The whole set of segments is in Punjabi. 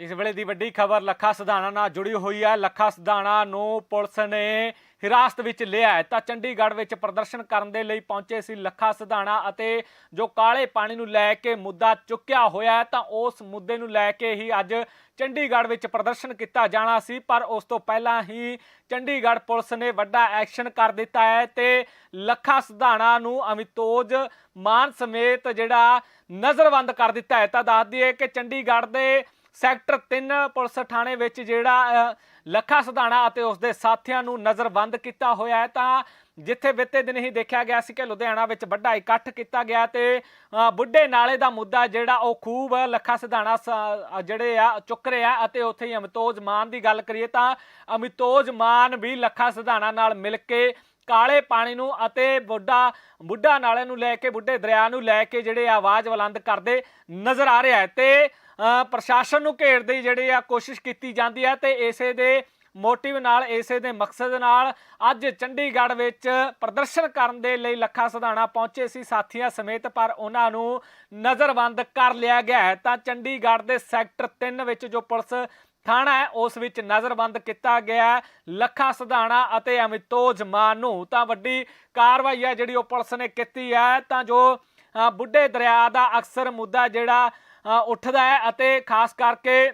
ਇਸ ਵੇਲੇ ਦੀ ਵੱਡੀ ਖਬਰ, ਲੱਖਾ ਸਿਧਾਣਾ ਨਾਲ ਜੁੜੀ ਹੋਈ ਹੈ। ਲੱਖਾ ਸਿਧਾਣਾ ਨੂੰ ਪੁਲਿਸ ਨੇ ਹਿਰਾਸਤ ਵਿੱਚ ਲਿਆ ਤਾਂ ਚੰਡੀਗੜ੍ਹ ਵਿੱਚ ਪ੍ਰਦਰਸ਼ਨ ਕਰਨ ਦੇ ਲਈ ਪਹੁੰਚੇ ਸੀ ਲੱਖਾ ਸਿਧਾਣਾ ਅਤੇ ਜੋ ਕਾਲੇ ਪਾਣੀ ਨੂੰ ਲੈ ਕੇ ਮੁੱਦਾ ਚੁੱਕਿਆ ਹੋਇਆ ਤਾਂ ਉਸ ਮੁੱਦੇ ਨੂੰ ਲੈ ਕੇ ਹੀ ਅੱਜ ਚੰਡੀਗੜ੍ਹ ਵਿੱਚ ਪ੍ਰਦਰਸ਼ਨ ਕੀਤਾ ਜਾਣਾ ਸੀ। ਪਰ ਉਸ ਤੋਂ ਪਹਿਲਾਂ ਹੀ ਚੰਡੀਗੜ੍ਹ ਪੁਲਿਸ ਨੇ ਵੱਡਾ ਐਕਸ਼ਨ ਕਰ ਦਿੱਤਾ ਹੈ ਤੇ ਲੱਖਾ ਸਿਧਾਣਾ ਨੂੰ ਅਮਿਤੋਜ ਮਾਨ ਸਮੇਤ ਜਿਹੜਾ ਨਜ਼ਰਬੰਦ ਕਰ ਦਿੱਤਾ ਹੈ। ਤਾਂ ਦੱਸ ਦਈਏ ਕਿ ਚੰਡੀਗੜ੍ਹ ਦੇ ਸੈਕਟਰ 3 ਪੁਲਿਸ ਥਾਣੇ ਵਿੱਚ ਜਿਹੜਾ ਅ, ਲੱਖਾ ਸਿਧਾਣਾ ਅਤੇ ਉਸ ਦੇ ਸਾਥੀਆਂ ਨੂੰ ਨਜ਼ਰਬੰਦ ਕੀਤਾ ਹੋਇਆ ਹੈ ਤਾਂ ਜਿੱਥੇ ਬਿੱਤੇ ਦਿਨ ਹੀ ਦੇਖਿਆ ਗਿਆ ਸੀ ਕਿ ਲੁਧਿਆਣਾ ਵਿੱਚ ਵੱਡਾ ਇਕੱਠ ਕੀਤਾ ਗਿਆ ਤੇ ਬੁੱਢੇ ਨਾਲੇ ਦਾ ਮੁੱਦਾ ਜਿਹੜਾ ਉਹ ਖੂਬ ਲੱਖਾ ਸਿਧਾਣਾ ਸ- ਜਿਹੜੇ ਆ ਚੁੱਕ ਰਿਹਾ ਅਤੇ ਉੱਥੇ ਹੀ ਅਮਿਤੋਜ ਮਾਨ ਦੀ ਗੱਲ ਕਰੀਏ ਤਾਂ ਅਮਿਤੋਜ ਮਾਨ ਵੀ ਲੱਖਾ ਸਿਧਾਣਾ ਨਾਲ ਮਿਲ ਕੇ ਕਾਲੇ ਪਾਣੀ ਨੂੰ ਅਤੇ ਬੁੱਢਾ ਬੁੱਢਾ ਨਾਲੇ ਨੂੰ ਲੈ ਕੇ ਬੁੱਢੇ ਦਰਿਆ ਨੂੰ ਲੈ ਕੇ ਜਿਹੜੇ ਆਵਾਜ਼ ਬੁਲੰਦ ਕਰਦੇ ਨਜ਼ਰ ਆ ਰਿਹਾ ਹੈ ਤੇ ਪ੍ਰਸ਼ਾਸਨ ਨੂੰ ਘੇਰਨ ਦੀ ਜਿਹੜੀ ਆ ਕੋਸ਼ਿਸ਼ ਕੀਤੀ ਜਾਂਦੀ ਹੈ ਤੇ ਇਸੇ ਦੇ ਮੋਟਿਵ ਨਾਲ, ਇਸੇ ਦੇ ਮਕਸਦ ਨਾਲ ਅੱਜ ਚੰਡੀਗੜ੍ਹ ਵਿੱਚ ਪ੍ਰਦਰਸ਼ਨ ਕਰਨ ਦੇ ਲਈ ਲੱਖਾ ਸਧਾਣਾ ਪਹੁੰਚੇ ਸੀ ਸਾਥੀਆਂ ਸਮੇਤ, ਪਰ ਉਹਨਾਂ ਨੂੰ ਨਜ਼ਰਬੰਦ ਕਰ ਲਿਆ ਗਿਆ ਹੈ। ਤਾਂ ਚੰਡੀਗੜ੍ਹ ਦੇ ਸੈਕਟਰ 3 ਵਿੱਚ ਜੋ ਪੁਲਿਸ ਥਾਣਾ ਹੈ, ਉਸ ਵਿੱਚ ਨਜ਼ਰਬੰਦ ਕੀਤਾ ਗਿਆ ਹੈ। ਲੱਖਾ ਸਿਧਾਣਾ ਅਤੇ ਅਮਿਤੋਜ ਮਾਨ ਨੂੰ ਤਾਂ ਵੱਡੀ ਕਾਰਵਾਈ ਹੈ ਜਿਹੜੀ ਉਹ ਪੁਲਿਸ ਨੇ ਕੀਤੀ ਹੈ। ਤਾਂ ਜੋ ਬੁੱਢੇ ਦਰਿਆ ਦਾ ਅਕਸਰ ਮੁੱਦਾ ਜਿਹੜਾ ਉੱਠਦਾ ਹੈ ਅਤੇ ਖਾਸ ਕਰਕੇ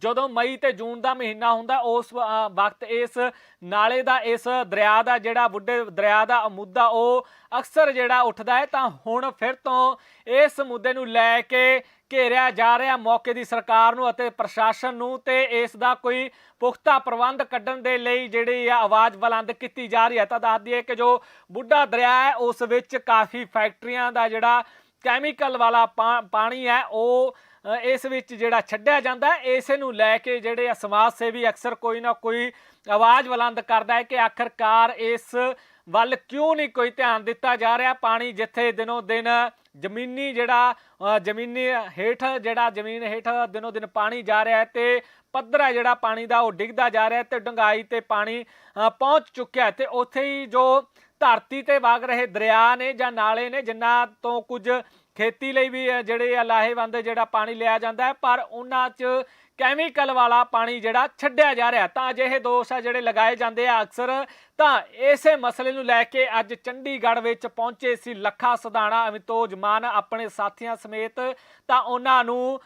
ਜਦੋਂ ਮਈ ਤੇ ਜੂਨ ਦਾ ਮਹੀਨਾ ਹੁੰਦਾ, ਉਸ ਵਕਤ ਇਸ ਨਾਲੇ ਦਾ, ਇਸ ਦਰਿਆ ਦਾ ਜਿਹੜਾ ਬੁੱਢੇ ਦਰਿਆ ਦਾ ਮੁੱਦਾ ਉਹ ਅਕਸਰ ਜਿਹੜਾ ਉੱਠਦਾ ਹੈ, ਤਾਂ ਹੁਣ ਫਿਰ ਤੋਂ ਇਸ ਮੁੱਦੇ ਨੂੰ ਲੈ ਕੇ ਘੇਰਿਆ ਜਾ ਰਿਹਾ ਮੌਕੇ ਦੀ ਸਰਕਾਰ ਨੂੰ ਅਤੇ ਪ੍ਰਸ਼ਾਸਨ ਨੂੰ ਤੇ ਇਸ ਦਾ ਕੋਈ ਪੁਖਤਾ ਪ੍ਰਬੰਧ ਕੱਢਣ ਦੇ ਲਈ ਜਿਹੜੀ ਆ ਆਵਾਜ਼ ਬੁਲੰਦ ਕੀਤੀ ਜਾ ਰਹੀ ਹੈ। ਤਾਂ ਦੱਸ ਦਈਏ ਕਿ ਜੋ ਬੁੱਢਾ ਦਰਿਆ ਹੈ, ਉਸ ਵਿੱਚ ਕਾਫੀ ਫੈਕਟਰੀਆਂ ਦਾ ਜਿਹੜਾ ਕੈਮੀਕਲ ਵਾਲਾ ਪਾ- ਪਾਣੀ ਹੈ, ਉਹ ਇਸ ਵਿੱਚ ਜਿਹੜਾ ਛੱਡਿਆ ਜਾਂਦਾ ਹੈ, ਇਸੇ ਨੂੰ ਲੈ ਕੇ ਜਿਹੜੇ ਆ ਸਮਾਜ ਸੇਵੀ ਅਕਸਰ ਕੋਈ ਨਾ ਕੋਈ ਆਵਾਜ਼ ਬੁਲੰਦ ਕਰਦਾ ਹੈ ਕਿ ਆਖਰਕਾਰ ਇਸ ਵੱਲ ਕਿਉਂ ਨਹੀਂ ਕੋਈ ਧਿਆਨ ਦਿੱਤਾ ਜਾ ਰਿਹਾ? ਪਾਣੀ ਜਿੱਥੇ ਦਿਨੋਂ ਦਿਨ ਜ਼ਮੀਨੀ ਜਿਹੜਾ ਜ਼ਮੀਨੀ ਹੇਠ ਜਿਹੜਾ, ਜ਼ਮੀਨ ਹੇਠ ਦਿਨੋਂ ਦਿਨ ਪਾਣੀ ਜਾ ਰਿਹਾ ਹੈ ਤੇ ਪੱਧਰ ਹੈ ਜਿਹੜਾ ਪਾਣੀ ਦਾ ਉਹ ਡਿੱਗਦਾ ਜਾ ਰਿਹਾ ਹੈ ਤੇ ਡੰਗਾਈ ਤੇ ਪਾਣੀ ਪਹੁੰਚ ਚੁੱਕਿਆ ਹੈ ਤੇ ਉੱਥੇ ਹੀ ਜੋ ਧਰਤੀ ਤੇ ਵਗ ਰਹੇ ਦਰਿਆ ਨੇ ਜਾਂ ਨਾਲੇ ਨੇ ਜਿਨ੍ਹਾਂ ਤੋਂ ਕੁਝ ਖੇਤੀ ਲਈ ਵੀ ਜਿਹੜੇ ਆ ਲਾਹੇਵੰਦ ਜਿਹੜਾ ਪਾਣੀ ਲਿਆ ਜਾਂਦਾ ਹੈ, ਪਰ ਉਹਨਾਂ 'ਚ ਕੈਮੀਕਲ ਵਾਲਾ ਪਾਣੀ ਜਿਹੜਾ ਛੱਡਿਆ ਜਾ ਰਿਹਾ। ਤਾਂ ਅਜਿਹੇ ਦੋਸ਼ ਆ ਜਿਹੜੇ ਲਗਾਏ ਜਾਂਦੇ ਆ ਅਕਸਰ। ਤਾਂ ਇਸੇ ਮਸਲੇ ਨੂੰ ਲੈ ਕੇ ਅੱਜ ਚੰਡੀਗੜ੍ਹ ਵਿੱਚ ਪਹੁੰਚੇ ਸੀ ਲੱਖਾ ਸਦਾਣਾ ਅਮਿਤੋਜ ਮਾਨ ਆਪਣੇ ਸਾਥੀਆਂ ਸਮੇਤ। ਤਾਂ ਉਹਨਾਂ ਨੂੰ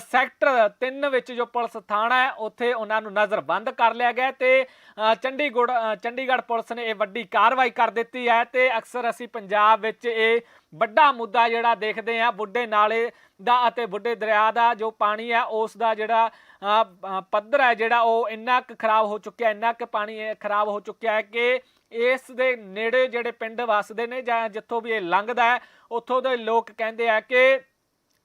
ਸੈਕਟਰ 3 ਵਿੱਚ ਜੋ ਪੁਲਿਸ ਥਾਣਾ ਹੈ, ਉੱਥੇ ਉਹਨਾਂ ਨੂੰ ਨਜ਼ਰਬੰਦ ਕਰ ਲਿਆ ਗਿਆ ਤੇ ਚੰਡੀਗੜ੍ਹ ਚੰਡੀਗੜ੍ਹ ਪੁਲਿਸ ਨੇ ਇਹ ਵੱਡੀ ਕਾਰਵਾਈ ਕਰ ਦਿੱਤੀ ਹੈ ਤੇ ਅਕਸਰ ਅਸੀਂ ਪੰਜਾਬ ਵਿੱਚ ਇਹ ਵੱਡਾ ਮੁੱਦਾ ਜਿਹੜਾ ਦੇਖਦੇ ਆ ਬੁੱਢੇ ਨਾਲੇ ਦਾ ਅਤੇ ਬੁੱਢੇ ਦਰਿਆ ਦਾ ਜੋ ਪਾਣੀ ਹੈ, ਉਸ ਦਾ ਜਿਹੜਾ ਪੱਧਰ ਹੈ ਜਿਹੜਾ ਉਹ ਇੰਨਾ ਕੁ ਖਰਾਬ ਹੋ ਚੁੱਕਿਆ, ਇੰਨਾ ਕੁ ਪਾਣੀ ਖਰਾਬ ਹੋ ਚੁੱਕਿਆ ਹੈ ਕਿ ਇਸ ਦੇ ਨੇੜੇ ਜਿਹੜੇ ਪਿੰਡ ਵਸਦੇ ਨੇ ਜਾਂ ਜਿੱਥੋਂ ਵੀ ਇਹ ਲੰਘਦਾ ਹੈ, ਉੱਥੋਂ ਦੇ ਲੋਕ ਕਹਿੰਦੇ ਆ ਕਿ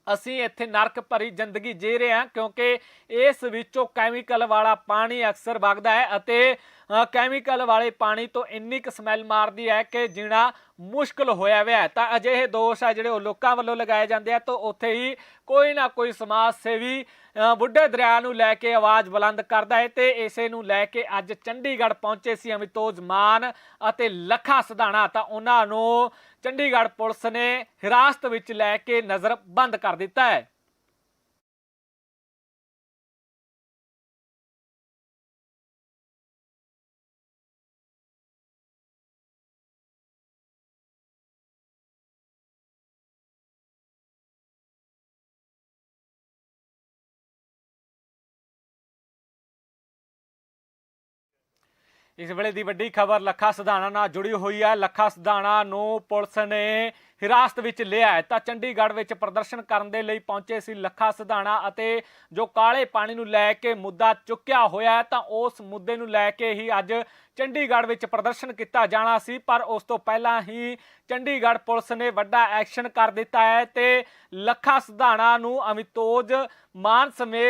ਅਸੀਂ ਇੱਥੇ ਨਰਕ ਭਰੀ ਜ਼ਿੰਦਗੀ ਜੀ ਰਹੇ ਹਾਂ ਕਿਉਂਕਿ ਇਸ ਵਿੱਚੋਂ ਕੈਮੀਕਲ ਵਾਲਾ ਪਾਣੀ ਅਕਸਰ ਵਗਦਾ ਹੈ ਅਤੇ ਕੈਮੀਕਲ ਵਾਲੇ ਪਾਣੀ ਤੋਂ ਇੰਨੀ ਕੁ ਸਮੈਲ ਮਾਰਦੀ ਹੈ ਕਿ ਜੀਣਾ ਮੁਸ਼ਕਲ ਹੋਇਆ ਹੋਇਆ ਹੈ। ਤਾਂ ਅਜਿਹੇ ਦੋਸ਼ ਆ ਜਿਹੜੇ ਉਹ ਲੋਕਾਂ ਵੱਲੋਂ ਲਗਾਏ ਜਾਂਦੇ ਆ, ਤਾਂ ਉੱਥੇ ਹੀ ਕੋਈ ਨਾ ਕੋਈ ਸਮਾਜ ਸੇਵੀ ਬੁੱਢੇ ਦਰਿਆ ਨੂੰ ਲੈ ਕੇ ਆਵਾਜ਼ ਬੁਲੰਦ ਕਰਦਾ ਹੈ ਤੇ ਇਸੇ ਨੂੰ ਲੈ ਕੇ ਅੱਜ ਚੰਡੀਗੜ੍ਹ ਪਹੁੰਚੇ ਸੀ ਅਮਿਤੋਜ ਮਾਨ ਅਤੇ ਲੱਖਾ ਸਿਧਾਣਾ ਤਾਂ ਉਹਨਾਂ ਨੂੰ ਚੰਡੀਗੜ੍ਹ ਪੁਲਿਸ ਨੇ ਹਿਰਾਸਤ ਵਿੱਚ ਲੈ ਕੇ ਨਜ਼ਰ ਬੰਦ ਕਰ ਦਿੱਤਾ ਹੈ। ਇਸ ਵੇਲੇ ਦੀ ਵੱਡੀ ਖਬਰ ਲੱਖਾ ਸਿਧਾਣਾ ਨਾਲ ਜੁੜੀ ਹੋਈ ਹੈ। ਲੱਖਾ ਸਿਧਾਣਾ ਨੂੰ ਪੁਲਿਸ ਨੇ ਹਿਰਾਸਤ ਵਿੱਚ ਲਿਆ ਤਾਂ ਚੰਡੀਗੜ੍ਹ ਵਿੱਚ ਪ੍ਰਦਰਸ਼ਨ ਕਰਨ ਦੇ ਲਈ ਪਹੁੰਚੇ ਸੀ ਲੱਖਾ ਸਿਧਾਣਾ ਅਤੇ ਜੋ ਕਾਲੇ ਪਾਣੀ ਨੂੰ ਲੈ ਕੇ ਮੁੱਦਾ ਚੁੱਕਿਆ ਹੋਇਆ ਤਾਂ ਉਸ ਮੁੱਦੇ ਨੂੰ ਲੈ ਕੇ ਹੀ ਅੱਜ ਚੰਡੀਗੜ੍ਹ ਵਿੱਚ ਪ੍ਰਦਰਸ਼ਨ ਕੀਤਾ ਜਾਣਾ ਸੀ। ਪਰ ਉਸ ਤੋਂ ਪਹਿਲਾਂ ਹੀ ਚੰਡੀਗੜ੍ਹ ਪੁਲਿਸ ਨੇ ਵੱਡਾ ਐਕਸ਼ਨ ਕਰ ਦਿੱਤਾ ਹੈ ਤੇ ਲੱਖਾ ਸਿਧਾਣਾ ਨੂੰ ਅਮਿਤੋਜ ਮਾਨ ਸਮੇਤ